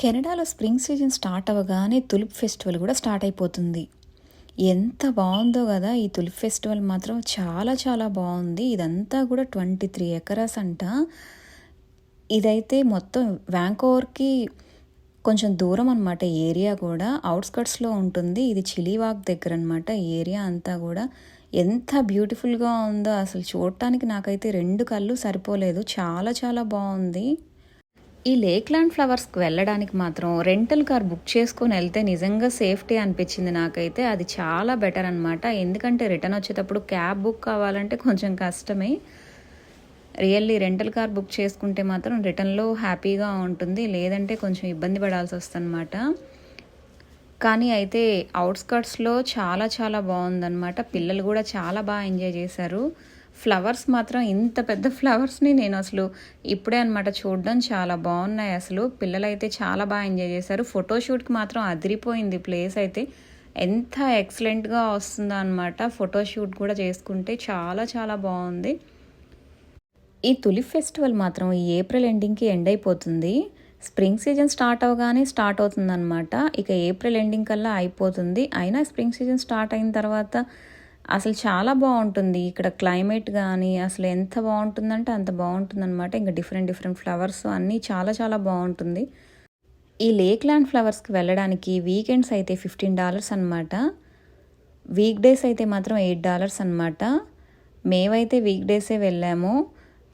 కెనడాలో spring season start అవ్వగానే tulip festival కూడా స్టార్ట్ అయిపోతుంది. ఎంత బాగుందో కదా ఈ తులిప్ ఫెస్టివల్ మాత్రం చాలా చాలా బాగుంది. ఇదంతా కూడా ట్వంటీ త్రీ ఎకరాస్ అంట. ఇదైతే మొత్తం వ్యాంకోవర్కి కొంచెం దూరం అనమాట ఏరియా కూడా. అవుట్స్కట్స్లో ఉంటుంది. ఇది చిలీవాక్ దగ్గర అనమాట ఏరియా అంతా కూడా. ఎంత బ్యూటిఫుల్గా ఉందో అసలు చూడటానికి నాకైతే రెండు కళ్ళు సరిపోలేదు. చాలా చాలా బాగుంది. ఈ లేక్ ల్యాండ్ ఫ్లవర్స్కి వెళ్ళడానికి మాత్రం రెంటల్ కార్ బుక్ చేసుకొని వెళ్తే నిజంగా సేఫ్టీ అనిపించింది నాకైతే. అది చాలా బెటర్ అనమాట ఎందుకంటే రిటర్న్ వచ్చేటప్పుడు క్యాబ్ బుక్ కావాలంటే కొంచెం కష్టమే. రియల్లీ రెంటల్ కార్ బుక్ చేసుకుంటే మాత్రం రిటర్న్లో హ్యాపీగా ఉంటుంది. లేదంటే కొంచెం ఇబ్బంది పడాల్సి వస్తుందన్నమాట. కానీ అయితే అవుట్స్కట్స్లో చాలా చాలా బాగుందన్నమాట. పిల్లలు కూడా చాలా బాగా ఎంజాయ్ చేశారు. ఫ్లవర్స్ మాత్రం ఇంత పెద్ద ఫ్లవర్స్ని నేను అసలు ఇప్పుడే అనమాట చూడడం చాలా బాగున్నాయి అసలు. పిల్లలైతే చాలా బాగా ఎంజాయ్ చేశారు. ఫోటోషూట్కి మాత్రం అదిరిపోయింది ప్లేస్ అయితే. ఎంత ఎక్సలెంట్గా వస్తుందో అనమాట ఫోటోషూట్ కూడా చేసుకుంటే చాలా చాలా బాగుంది. ఈ తులిప్ ఫెస్టివల్ మాత్రం ఈ ఏప్రిల్ ఎండింగ్కి ఎండ్ అయిపోతుంది. స్ప్రింగ్ సీజన్ స్టార్ట్ అవగానే స్టార్ట్ అవుతుందన్నమాట. ఇక ఏప్రిల్ ఎండింగ్ కల్లా అయిపోతుంది. అయినా స్ప్రింగ్ సీజన్ స్టార్ట్ అయిన తర్వాత అసలు చాలా బాగుంటుంది. ఇక్కడ క్లైమేట్ కానీ అసలు ఎంత బాగుంటుందంటే అంత బాగుంటుంది అనమాట ఇంకా డిఫరెంట్ డిఫరెంట్ ఫ్లవర్స్ అన్నీ చాలా చాలా బాగుంటుంది. ఈ లేక్ ల్యాండ్ ఫ్లవర్స్కి వెళ్ళడానికి వీకెండ్స్ అయితే ఫిఫ్టీన్ డాలర్స్ అనమాట వీక్ డేస్ అయితే మాత్రం ఎయిట్ డాలర్స్ అనమాట మేమైతే వీక్ డేసే వెళ్ళాము.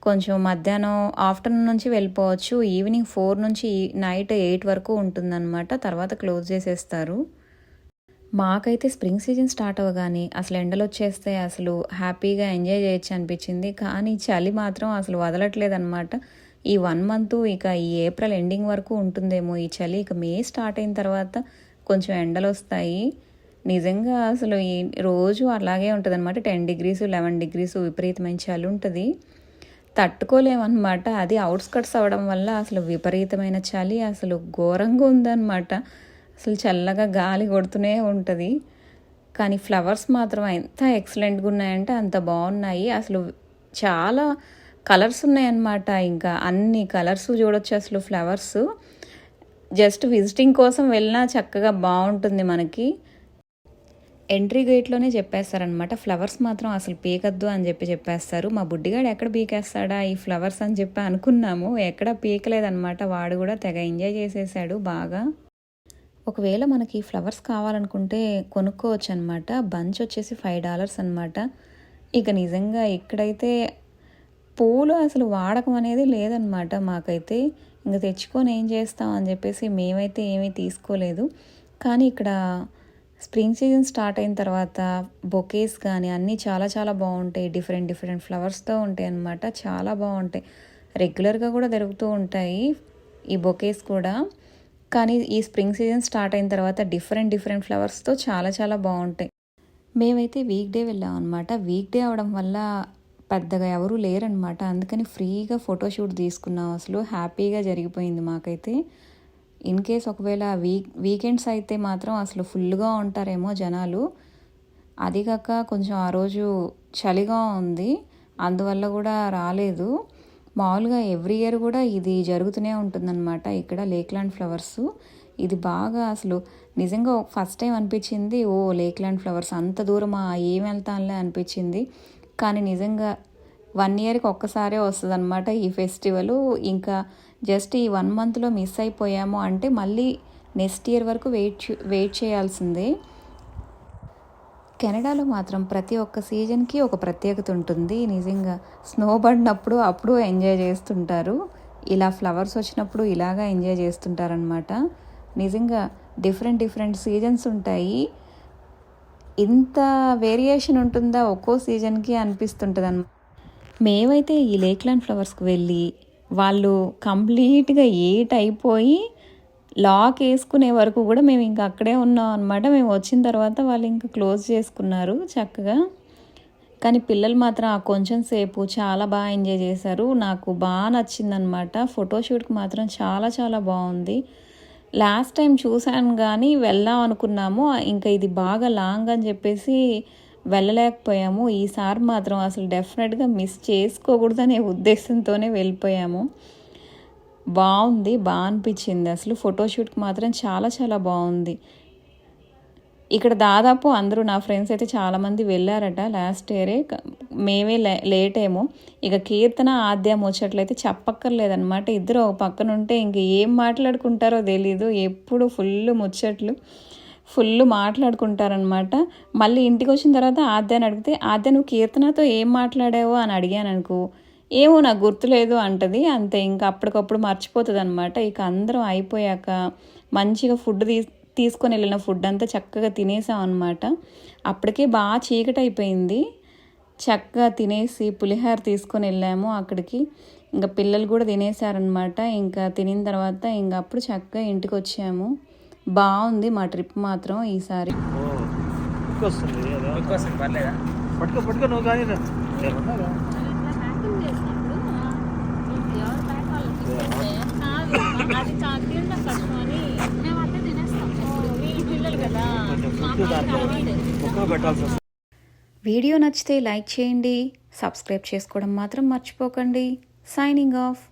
కొంచెం మధ్యాహ్నం ఆఫ్టర్నూన్ నుంచి వెళ్ళిపోవచ్చు. ఈవినింగ్ ఫోర్ నుంచి నైట్ ఎయిట్ వరకు ఉంటుందన్నమాట. తర్వాత క్లోజ్ చేసేస్తారు. మాకైతే స్ప్రింగ్ సీజన్ స్టార్ట్ అవ్వగానే అసలు ఎండలు వచ్చేస్తే అసలు హ్యాపీగా ఎంజాయ్ చేయొచ్చు అనిపించింది. కానీ చలి మాత్రం అసలు వదలట్లేదు అనమాట ఈ వన్ మంత్ ఇక ఈ ఏప్రిల్ ఎండింగ్ వరకు ఉంటుందేమో ఈ చలి. ఇక మే స్టార్ట్ అయిన తర్వాత కొంచెం ఎండలు వస్తాయి నిజంగా అసలు ఈ రోజు అలాగే ఉంటుంది అనమాట టెన్ డిగ్రీస్ లెవెన్ డిగ్రీస్ విపరీతమైన చలి ఉంటుంది. తట్టుకోలేమన్నమాట. అది అవుట్స్కట్స్ అవ్వడం వల్ల అసలు విపరీతమైన చలి అసలు ఘోరంగా ఉందన్నమాట. అసలు చల్లగా గాలి కొడుతూనే ఉంటుంది. కానీ ఫ్లవర్స్ మాత్రం ఎంత ఎక్సలెంట్గా ఉన్నాయంటే అంత బాగున్నాయి. అసలు చాలా కలర్స్ ఉన్నాయన్నమాట. ఇంకా అన్ని కలర్స్ చూడొచ్చు అసలు ఫ్లవర్స్. జస్ట్ విజిటింగ్ కోసం వెళ్ళినా చక్కగా బాగుంటుంది మనకి. ఎంట్రీ గేట్లోనే చెప్పేస్తారనమాట ఫ్లవర్స్ మాత్రం అసలు పీకద్దు అని చెప్పి చెప్పేస్తారు. మా బుడ్డిగాడు ఎక్కడ పీకేస్తాడా ఈ ఫ్లవర్స్ అని చెప్పి అనుకున్నాము. ఎక్కడ పీకలేదనమాట వాడు కూడా తెగ ఎంజాయ్ చేసేసాడు బాగా. ఒకవేళ మనకి ఫ్లవర్స్ కావాలనుకుంటే కొనుక్కోవచ్చు అనమాట బంచ్ వచ్చేసి ఫైవ్ డాలర్స్ అనమాట ఇక నిజంగా ఇక్కడైతే పూలు అసలు వాడకం అనేది లేదనమాట మాకైతే. ఇంకా తెచ్చుకొని ఏం చేస్తాం అని చెప్పేసి మేమైతే ఏమీ తీసుకోలేదు. కానీ ఇక్కడ స్ప్రింగ్ సీజన్ స్టార్ట్ అయిన తర్వాత బొకేస్ కానీ అన్నీ చాలా చాలా బాగుంటాయి. డిఫరెంట్ డిఫరెంట్ ఫ్లవర్స్తో ఉంటాయి అన్నమాట. చాలా బాగుంటాయి. రెగ్యులర్గా కూడా దొరుకుతూ ఉంటాయి ఈ బొకేస్ కూడా. కానీ ఈ స్ప్రింగ్ సీజన్ స్టార్ట్ అయిన తర్వాత డిఫరెంట్ డిఫరెంట్ ఫ్లవర్స్తో చాలా చాలా బాగుంటాయి. మేమైతే వీక్ డే వెళ్ళాం అనమాట వీక్ డే అవడం వల్ల పెద్దగా ఎవరూ లేరనమాట అందుకని ఫ్రీగా ఫోటోషూట్ తీసుకున్నాం అసలు. హ్యాపీగా జరిగిపోయింది మాకైతే. ఇన్ కేస్ ఒకవేళ వీక్ వీకెండ్స్ అయితే మాత్రం అసలు ఫుల్గా ఉంటారేమో జనాలు. అది కాక కొంచెం ఆ రోజు చలిగా ఉంది. అందువల్ల కూడా రాలేదు. మామూలుగా ఎవ్రీ ఇయర్ కూడా ఇది జరుగుతూనే ఉంటుందన్నమాట. ఇక్కడ లేక్లాండ్ ఫ్లవర్స్. ఇది బాగా అసలు నిజంగా ఫస్ట్ టైం అనిపించింది ఓ లేక్లాండ్ ఫ్లవర్స్ అంత దూరం ఏం వెళ్తానులే అనిపించింది. కానీ నిజంగా వన్ ఇయర్కి ఒక్కసారే వస్తుంది అనమాట ఈ ఫెస్టివల్. ఇంకా జస్ట్ ఈ వన్ మంత్లో మిస్ అయిపోయాము అంటే మళ్ళీ నెక్స్ట్ ఇయర్ వరకు వెయిట్ వెయిట్ చేయాల్సిందే. కెనడాలో మాత్రం ప్రతి ఒక్క సీజన్కి ఒక ప్రత్యేకత ఉంటుంది. నిజంగా స్నో పడినప్పుడు అప్పుడు ఎంజాయ్ చేస్తుంటారు. ఇలా ఫ్లవర్స్ వచ్చినప్పుడు ఇలాగా ఎంజాయ్ చేస్తుంటారనమాట నిజంగా డిఫరెంట్ డిఫరెంట్ సీజన్స్ ఉంటాయి. ఇంత వేరియేషన్ ఉంటుందా ఒక్కో సీజన్కి అనిపిస్తుంటుంది అనమాట మేమైతే ఈ లేక్లాండ్ ఫ్లవర్స్కి వెళ్ళి వాళ్ళు కంప్లీట్గా ఏట్ అయిపోయి లాక్ వేసుకునే వరకు కూడా మేము ఇంకా అక్కడే ఉన్నాం అనమాట మేము వచ్చిన తర్వాత వాళ్ళు ఇంకా క్లోజ్ చేసుకున్నారు చక్కగా. కానీ పిల్లలు మాత్రం ఆ కొంచెం సేపు చాలా బాగా ఎంజాయ్ చేశారు. నాకు బాగా నచ్చిందనమాట ఫోటోషూట్కి మాత్రం చాలా చాలా బాగుంది. లాస్ట్ టైం చూశాను కానీ వెళ్దాం అనుకున్నాము. ఇంకా ఇది బాగా లాంగ్ అని చెప్పేసి వెళ్ళలేకపోయాము. ఈసారి మాత్రం అసలు డెఫినెట్గా మిస్ చేసుకోకూడదనే ఉద్దేశంతోనే వెళ్ళిపోయాము. బాగుంది బాగా అనిపించింది. అసలు ఫోటోషూట్కి మాత్రం చాలా చాలా బాగుంది. ఇక్కడ దాదాపు అందరూ నా ఫ్రెండ్స్ అయితే చాలామంది వెళ్ళారట లాస్ట్ ఇయరే మేమే లే లేట్ ఏమో. ఇక కీర్తన ఆద్య ముచ్చట్లయితే చెప్పక్కర్లేదన్నమాట. ఇద్దరు ఒక పక్కన ఉంటే ఇంక ఏం మాట్లాడుకుంటారో తెలీదు. ఎప్పుడు ఫుల్ ముచ్చట్లు ఫుల్ మాట్లాడుకుంటారనమాట మళ్ళీ ఇంటికి వచ్చిన తర్వాత ఆద్యాని అడిగితే ఆద్య నువ్వు కీర్తనతో ఏం మాట్లాడావో? అని అడిగాను అనుకో ఏమో నాకు గుర్తులేదు అంటది. అంతే ఇంకా అప్పటికప్పుడు మర్చిపోతుంది అనమాట ఇక అందరం అయిపోయాక మంచిగా ఫుడ్ తీ తీసుకొని వెళ్ళిన ఫుడ్ అంతా చక్కగా తినేసాం అనమాట అప్పటికే బాగా చీకటి అయిపోయింది చక్కగా తినేసి పులిహార తీసుకొని వెళ్ళాము అక్కడికి. ఇంకా పిల్లలు కూడా తినేసారనమాట ఇంకా తినిన తర్వాత ఇంకా అప్పుడు చక్కగా ఇంటికి వచ్చాము బాగుంది మా ట్రిప్ మాత్రం ఈసారి. పట్టుకో పట్టుకో నువ్వు కానీ రా. నేను ఉన్నాగా. ప్యాకింగ్ చేసినప్పుడు ఎవరు ప్యాక్ వాళ్ళు అది తినడం కష్టం అని మేము అట్టే తినేస్తాం వీళ్ళు పిల్లలు కదా దాంట్లో పెట్టాల్సి వస్తుంది వీడియో నచ్చితే లైక్ చేయండి సబ్స్క్రైబ్ చేసుకోవడం మాత్రం మర్చిపోకండి. Signing off